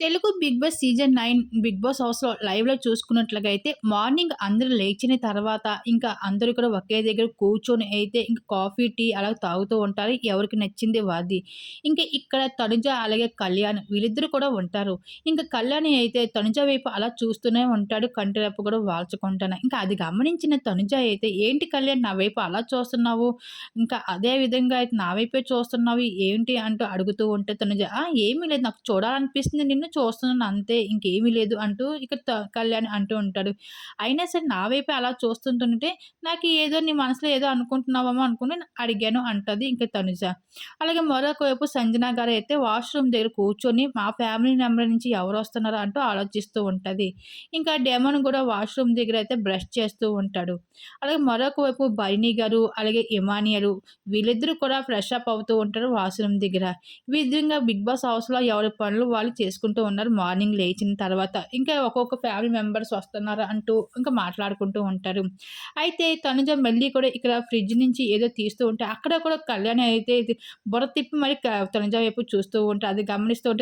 Telugu Bigg Boss season nine Bigg Boss హౌస్‌లో లైవ్‌లో చూసుకున్నట్లుగా అయితే మార్నింగ్ అందరూ లేచిన తర్వాత ఇంకా అందరూ కూడా ఒకే దగ్గర కూర్చొని అయితే ఇంకా కాఫీ, టీ అలా తాగుతూ ఉంటారు. ఎవరికి నచ్చింది వాది ఇంకా ఇక్కడ తనుజ అలాగే కళ్యాణ్ వీళ్ళిద్దరూ కూడా ఉంటారు. ఇంకా కళ్యాణి అయితే తనుజ వైపు అలా చూస్తూనే ఉంటాడు. కంటిరెప్ప కూడా వాల్చుకుంటాను ఇంకా అది గమనించిన తనుజ అయితే ఏంటి కళ్యాణ్ నా వైపు అలా చూస్తున్నావు? ఇంకా అదే విధంగా అయితే నా వైపే చూస్తున్నావు ఏంటి అంటూ అడుగుతూ ఉంటే తనుజ ఏమీ లేదు నాకు చూడాలనిపిస్తుంది నిన్ను చూస్తున్నాను అంతే. ఇంకేమీ లేదు అంటూ ఇక త కళ్యాణ్ అంటూ ఉంటాడు. అయినా సరే నా వైపు అలా చూస్తుంటుంటే నాకు ఏదో నీ మనసులో ఏదో అనుకుంటున్నావేమో అనుకుని అడిగాను అంటది ఇంకా తనుజ. అలాగే మరొక వైపు సంజన గారైతే వాష్‌రూమ్ దగ్గర కూర్చొని మా ఫ్యామిలీ మెంబర్ నుంచి ఎవరు వస్తున్నారో అంటూ ఆలోచిస్తూ ఉంటుంది ఇంకా డెమన్ కూడా వాష్‌రూమ్ దగ్గర అయితే బ్రష్ చేస్తూ ఉంటాడు. అలాగే మరొక వైపు బైని గారు, అలాగే ఇమానియలు వీళ్ళిద్దరూ కూడా ఫ్రెష్ అప్ అవుతూ ఉంటారు వాష్‌రూమ్ దగ్గర. ఈ విధంగా బిగ్ బాస్ హౌస్‌లో ఎవరి పనులు వాళ్ళు చేసుకుంటూ ఉన్నారు మార్నింగ్ లేచిన తర్వాత. ఇంకా ఒక్కొక్క ఫ్యామిలీ మెంబర్స్ వస్తున్నారు అంటూ ఇంకా మాట్లాడుకుంటూ ఉంటారు. అయితే తనుజ మళ్ళీ కూడా ఇక్కడ ఫ్రిడ్జ్ నుంచి ఏదో తీస్తూ ఉంటే అక్కడ కూడా కళ్యాణి అయితే బుర్ర తిప్పి మరి తనుజ వైపు చూస్తూ ఉంటారు అది గమనిస్తూ ఉంటే